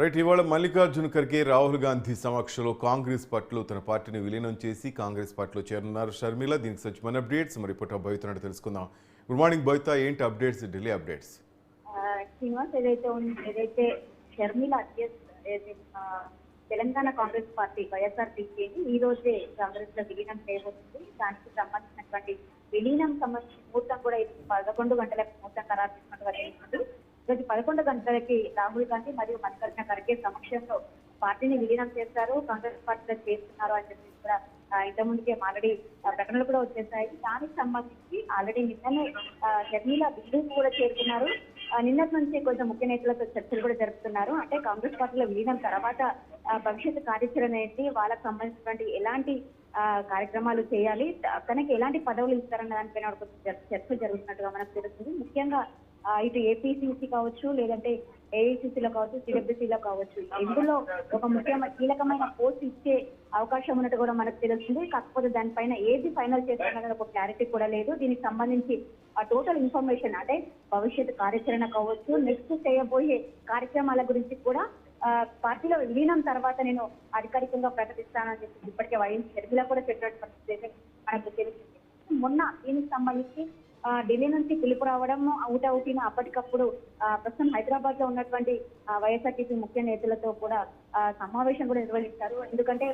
Right ఇవాళ మల్లికార్జున ఖర్గే రాహుల్ గాంధీ సమక్షంలో కాంగ్రెస్ పార్టీలో తన పార్టీని విలీనం చేసి కాంగ్రెస్ పార్టీలో చేరనున్నారు షర్మిల. దీనికి సంబంధించి మన అప్డేట్స్ మరి ఇప్పుడు భవితనట్టు తెలుసుకుందాం. Good morning Bhavitha. ఏంటి అప్డేట్స్ ఢిల్లీ అప్డేట్స్? శ్రీనివాస్ ఏదైతే ఏదైతే షర్మిల తెలంగాణ కాంగ్రెస్ పార్టీ వైఎస్ఆర్సీపీ ఈ రోజే కాంగ్రెస్లో విలీనం చేయబోతుంది. దానికి సంబంధించినటువంటి విలీనం సంబంధించిన ముహూర్తం కూడా పదకొండు గంటలకు ముహూర్తం ఖరారు చేసినట్టుగా తెలుస్తుంది. ఈరోజు పదకొండు గంటలకి రాహుల్ గాంధీ మరియు మల్లికార్జున ఖర్గే సమక్షంలో పార్టీని విలీనం చేస్తారు. కాంగ్రెస్ పార్టీలో చేస్తున్నారు అని చెప్పి కూడా ఆ, ఇంత ముందుకే ఆల్రెడీ ప్రకటనలు కూడా వచ్చేసాయి. దానికి సంబంధించి ఆల్రెడీ నిన్ననే ఆ, షర్మిల కూడా చేరుకున్నారు. నిన్నటి నుంచి కొంచెం ముఖ్య నేతలతో చర్చలు కూడా జరుపుతున్నారు. అంటే కాంగ్రెస్ పార్టీలో విలీనం తర్వాత భవిష్యత్తు కార్యాచరణ ఏంటి వాళ్ళకు సంబంధించినటువంటి ఎలాంటి ఆ, కార్యక్రమాలు చేయాలి తనకి ఎలాంటి పదవులు ఇస్తారన్న దానిపైన ఒక చర్చ- జరుగుతున్నట్టుగా మనకు తెలుస్తుంది. ముఖ్యంగా ఇటు ఏపీసీసీ కావచ్చు లేదంటే ఏఐసీసీలో కావచ్చు సిడబ్ల్యూసీలో కావచ్చు. ఇందులో ఒక ముఖ్యమైన కీలకమైన పోస్ట్ ఇచ్చే అవకాశం ఉన్నట్టు కూడా మనకు తెలుస్తుంది. కాకపోతే దానిపైన ఏది ఫైనల్ చేస్తారన్నది ఒక క్లారిటీ కూడా లేదు. దీనికి సంబంధించి ఆ టోటల్ ఇన్ఫర్మేషన్ అంటే భవిష్యత్ కార్యాచరణ కావచ్చు నెక్స్ట్ చేయబోయే కార్యక్రమాల గురించి కూడా పార్టీలో విలీనం తర్వాత నేను అధికారికంగా ప్రకటిస్తానని చెప్పి ఇప్పటికే వైఎస్ షర్మిల కూడా పరిస్థితి అయితే మనకు తెలిసింది. మొన్న దీనికి సంబంధించి ఢిల్లీ నుంచి పిలుపు రావడం అవుట్ అవుటిన అప్పటికప్పుడు ఆ, ప్రస్తుతం హైదరాబాద్లో ఉన్నటువంటి వైఎస్ఆర్టీసీ వైఎస్ఆర్టీపీ ముఖ్య నేతలతో కూడా సమావేశం కూడా నిర్వహించారు ఎందుకంటే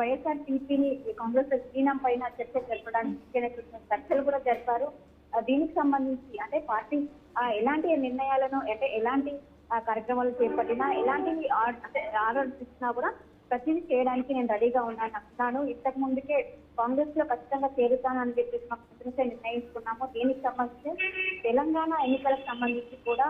వైఎస్ఆర్టీపీని కాంగ్రెస్ శ్రీనం పైన చర్చ జరపడానికి ముఖ్య నేతలతో చర్చలు కూడా జరిపారు. దీనికి సంబంధించి అంటే పార్టీ ఎలాంటి నిర్ణయాలను అంటే ఎలాంటి కార్యక్రమాలు చేపట్టినా ఎలాంటి ఆర్డర్స్ ఇచ్చినా కూడా ప్రతిదీ చేయడానికి నేను రెడీగా ఉన్నాను అంటున్నాను ఇంతకు ముందుకే కాంగ్రెస్లో ఖచ్చితంగా చేరుతానని చెప్పేసి మా నిర్ణయించుకున్నాము. దీనికి సంబంధించి తెలంగాణ ఎన్నికలకు సంబంధించి కూడా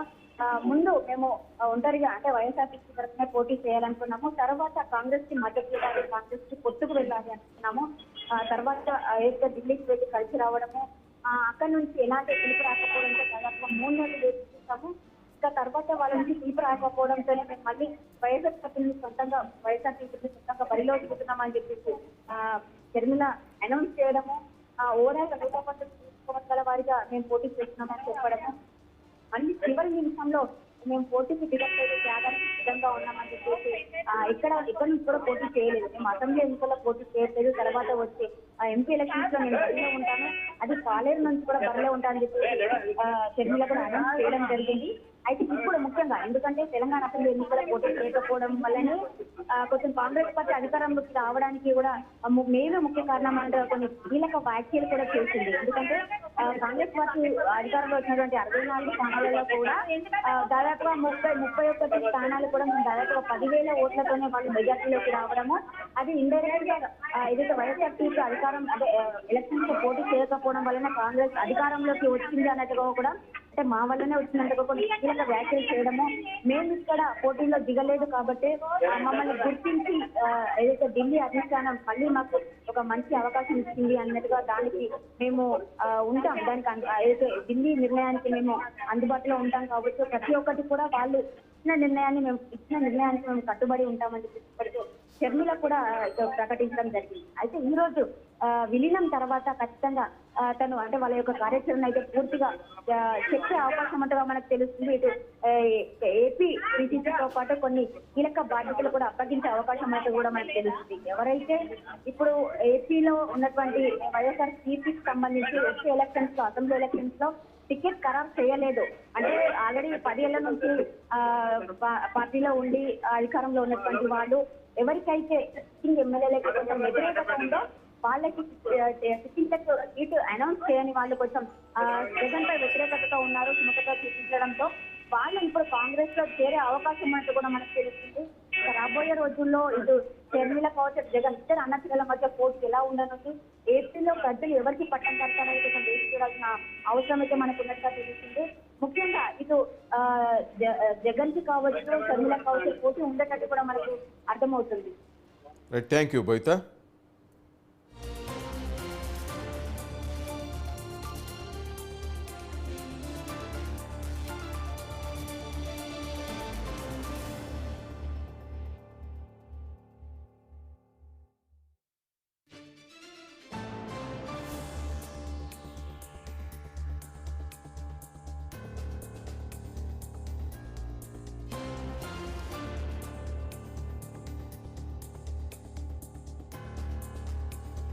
ముందు మేము ఒంటరిగా అంటే వైఎస్ఆర్సీపీ తరఫున పోటీ చేయాలనుకున్నాము. తర్వాత కాంగ్రెస్కి మద్దతు ఇవ్వాలి కాంగ్రెస్కి పొత్తుకు వెళ్ళాలి అనుకున్నాము. ఆ, తర్వాత ఏదైతే ఢిల్లీకి వెళ్ళి కలిసి రావడము అక్కడ నుంచి ఎలాంటి పిలుపు రాకపోవడంతో దాదాపు మూడు నెలలు వేచి ఇంకా తర్వాత వాళ్ళకి నుంచి పిలుపు రాకపోవడంతోనే మేము మళ్ళీ వైఎస్ఆర్ పార్టీని సొంతంగా వైఎస్ఆర్ పార్టీని సొంతంగా బరిలో దిగుతున్నామని చెప్పేసి ఆ, షర్మిల అనౌన్స్ చేయడము ఓవరాల్ నూట పంతొమ్మిది సంవత్సరాల వారిగా మేము పోటీ చేస్తున్నామని చెప్పడము. మళ్ళీ చివరి నిమిషంలో మేము పోటీకి దిగట్లేదు త్యాగానికి సిద్ధంగా ఉన్నామని చెప్పేసి ఇక్కడ ఇక్కడ నుంచి కూడా పోటీ చేయలేదు. మేము అసెంబ్లీ ఎన్నికల్లో పోటీ చేయట్లేదు తర్వాత వచ్చి ఆ ఎంపీ ఎలక్షన్స్లో నేను బరిలో ఉంటాను అది కాలేరు నుంచి కూడా బరిలో ఉంటానని చెప్పేసి షర్మిల కూడా అనౌన్స్ చేయడం జరిగింది. ముఖ్యంగా. ఎందుకంటే తెలంగాణ అసెంబ్లీ ఎన్నికల పోటీ చేయకపోవడం వల్లనే కొంచెం కాంగ్రెస్ పార్టీ అధికారంలోకి రావడానికి కూడా మేమే ముఖ్య కారణం అంటే కొన్ని కీలక వ్యాఖ్యలు కూడా చేసింది. ఎందుకంటే కాంగ్రెస్ పార్టీ అధికారంలో వచ్చినటువంటి అరవై నాలుగు స్థానాలలో కూడా ఆ, దాదాపుగా ముప్పై ముప్పై ఒక్కటి స్థానాలు కూడా మేము దాదాపుగా పదివేల ఓట్లతోనే వాళ్ళు మెజార్టీలోకి రావడము అది ఇండైరెక్ట్గా ఏదైతే వైఎస్ఆర్ వైఎస్ఆర్సీపీ అధికారం అదే ఎలక్షన్స్ పోటీ చేయకపోవడం వలన కాంగ్రెస్ అధికారంలోకి వచ్చింది అన్నట్టుగా కూడా అంటే మా వల్లనే వచ్చినంత కొన్ని వ్యాఖ్యలు చేయడము. మేము ఇక్కడ పోటీలో దిగలేదు కాబట్టి మమ్మల్ని గుర్తించి ఏదైతే ఢిల్లీ అధిష్టానం మళ్ళీ మాకు ఒక మంచి అవకాశం ఇచ్చింది అన్నట్టుగా దానికి మేము ఉంటాం. దానికి ఏదైతే ఢిల్లీ నిర్ణయానికి మేము అందుబాటులో ఉంటాం కాబట్టి ప్రతి ఒక్కటి కూడా వాళ్ళు ఇచ్చిన నిర్ణయాన్ని మేము ఇచ్చిన నిర్ణయానికి మేము కట్టుబడి ఉంటామని చెప్పి షర్మిల కూడా ప్రకటించడం జరిగింది. అయితే ఈ రోజు విలీనం తర్వాత ఖచ్చితంగా తను అంటే వాళ్ళ యొక్క కార్యాచరణ అయితే పూర్తిగా చెప్పే అవకాశం ఉంటుందో మనకు తెలుస్తుంది. ఇటు ఏపీ తో పాటు కొన్ని కీలక బాధ్యతలు కూడా అప్పగించే అవకాశం అయితే కూడా మనకు తెలుస్తుంది. ఎవరైతే ఇప్పుడు ఏపీలో ఉన్నటువంటి వైఎస్ఆర్ సిపికి సంబంధించి వచ్చే ఎలక్షన్స్లో అసెంబ్లీ ఎలక్షన్స్లో టికెట్ ఖరారు చేయలేదు. అంటే ఆల్రెడీ పదేళ్ళ నుంచి ఆ, పార్టీలో ఉండి అధికారంలో ఉన్నటువంటి వాళ్ళు ఎవరికైతే సిట్టింగ్ కొంచెం వ్యతిరేకత ఉందో వాళ్ళకి సిట్టింగ్ సీటు అనౌన్స్ చేయని వాళ్ళు కొంచెం జగన్ పై వ్యతిరేకతతో ఉన్నారు సుముఖత చూపించడంతో. వాళ్ళు ఇప్పుడు కాంగ్రెస్లో చేరే అవకాశం ఉన్నట్టు కూడా మనకు తెలుస్తుంది. రాబోయే రోజుల్లో ఇటు షర్మిల కావచ్చు జగన్ ఇద్దరు అన్న పిల్లల మధ్య పోటీ ఎలా ఉండనుంది? ఏపీలో ప్రజలు ఎవరికి పట్టం కడతారని కొంచెం వేసి చూడాల్సిన అవసరం అయితే మనకు ఉన్నట్టుగా తెలుస్తుంది. ముఖ్యంగా ఇటు జగన్కి కావచ్చు షర్మిల కావచ్చు పోటీ ఉండేటట్టు కూడా మనకు అర్థమవుతుంది. Thank you బైతా.